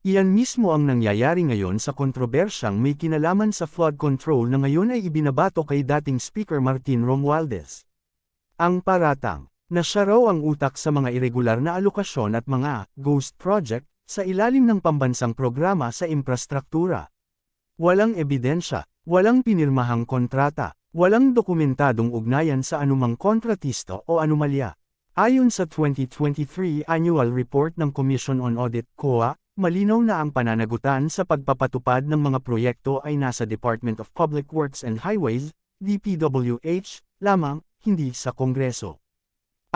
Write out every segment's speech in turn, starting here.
Iyan mismo ang nangyayari ngayon sa kontrobersyang may kinalaman sa flood control na ngayon ay ibinabato kay dating Speaker Martin Romualdez. Ang paratang, na siya raw ang utak sa mga irregular na alokasyon at mga ghost project sa ilalim ng pambansang programa sa infrastruktura. Walang ebidensya, walang pinirmahang kontrata, walang dokumentadong ugnayan sa anumang kontratisto o anomalya. Ayon sa 2023 Annual Report ng Commission on Audit COA, malinaw na ang pananagutan sa pagpapatupad ng mga proyekto ay nasa Department of Public Works and Highways, DPWH, lamang, hindi sa Kongreso.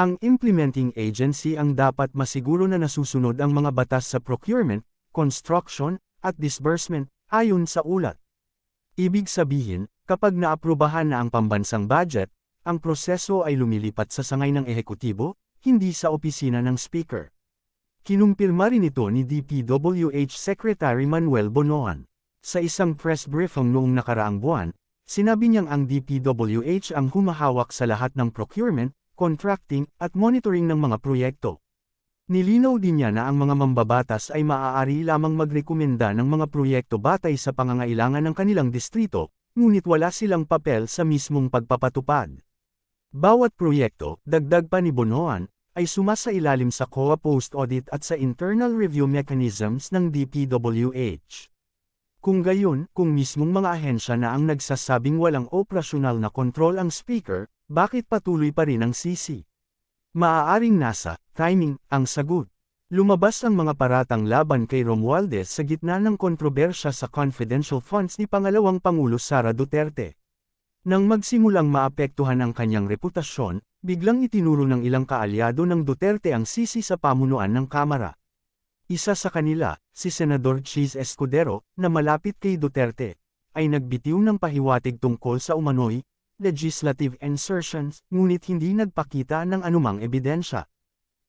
Ang implementing agency ang dapat masiguro na nasusunod ang mga batas sa procurement, construction, at disbursement, ayon sa ulat. Ibig sabihin, kapag naaprubahan na ang pambansang budget, ang proseso ay lumilipat sa sangay ng ehekutibo, hindi sa opisina ng speaker. Kinumpirma rin ito ni DPWH Secretary Manuel Bonoan. Sa isang press briefing noong nakaraang buwan, sinabi niyang ang DPWH ang humahawak sa lahat ng procurement, contracting, at monitoring ng mga proyekto. Nilinaw din niya na ang mga mambabatas ay maaari lamang magrekomenda ng mga proyekto batay sa pangangailangan ng kanilang distrito, ngunit wala silang papel sa mismong pagpapatupad. Bawat proyekto, dagdag pa ni Bonoan, ay sumasailalim sa COA post-audit at sa internal review mechanisms ng DPWH. Kung gayon, kung mismong mga ahensya na ang nagsasabing walang operasyonal na kontrol ang speaker, bakit patuloy pa rin ang CC? Maaaring nasa timing ang sagot. Lumabas ang mga paratang laban kay Romualdez sa gitna ng kontrobersya sa confidential funds ni pangalawang Pangulo Sara Duterte. Nang magsimulang maapektuhan ang kanyang reputasyon, biglang itinuro ng ilang kaalyado ng Duterte ang sisi sa pamunuan ng Kamara. Isa sa kanila, si Senador Cheese Escudero, na malapit kay Duterte, ay nagbitiw ng pahiwatig tungkol sa umano'y legislative insertions, ngunit hindi nagpakita ng anumang ebidensya.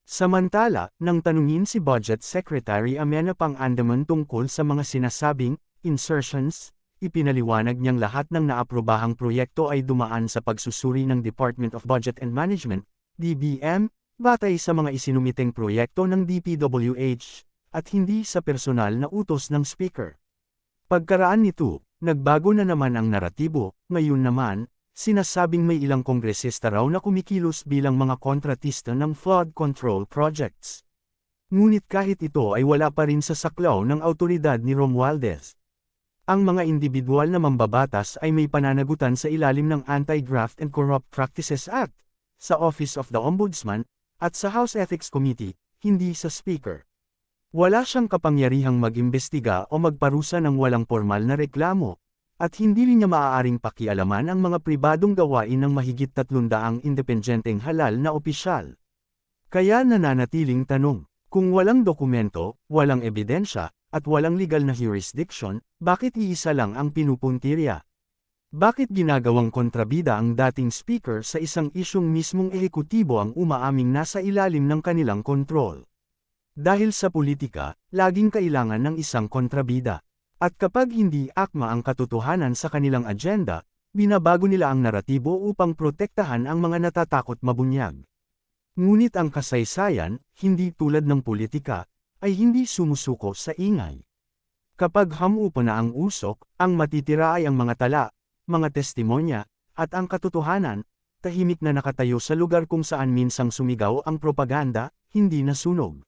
Samantala, nang tanungin si Budget Secretary Amena Pang-Andaman tungkol sa mga sinasabing insertions, ipinaliwanag niyang lahat ng naaprobahang proyekto ay dumaan sa pagsusuri ng Department of Budget and Management, DBM, batay sa mga isinumiteng proyekto ng DPWH, at hindi sa personal na utos ng Speaker. Pagkaraan nito, nagbago na naman ang naratibo, ngayon naman, sinasabing may ilang kongresista raw na kumikilos bilang mga kontratista ng flood control projects. Ngunit kahit ito ay wala pa rin sa saklaw ng autoridad ni Romualdez. Ang mga individual na mambabatas ay may pananagutan sa ilalim ng Anti-Graft and Corrupt Practices Act, sa Office of the Ombudsman, at sa House Ethics Committee, hindi sa Speaker. Wala siyang kapangyarihang mag-imbestiga o magparusa ng walang formal na reklamo, at hindi rin niya maaaring pakialaman ang mga pribadong gawain ng mahigit 300 independenteng halal na opisyal. Kaya nananatiling tanong, kung walang dokumento, walang ebidensya, at walang legal na jurisdiction, bakit iisa lang ang pinupuntirya? Bakit ginagawang kontrabida ang dating speaker sa isang isyong mismong ehekutibo ang umaaming nasa ilalim ng kanilang kontrol? Dahil sa politika, laging kailangan ng isang kontrabida. At kapag hindi akma ang katotohanan sa kanilang agenda, binabago nila ang naratibo upang protektahan ang mga natatakot mabunyag. Ngunit ang kasaysayan, hindi tulad ng politika, ay hindi sumusuko sa ingay. Kapag hamupo na ang usok, ang matitira ay ang mga tala, mga testimonya, at ang katotohanan, tahimik na nakatayo sa lugar kung saan minsang sumigaw ang propaganda, hindi nasunog.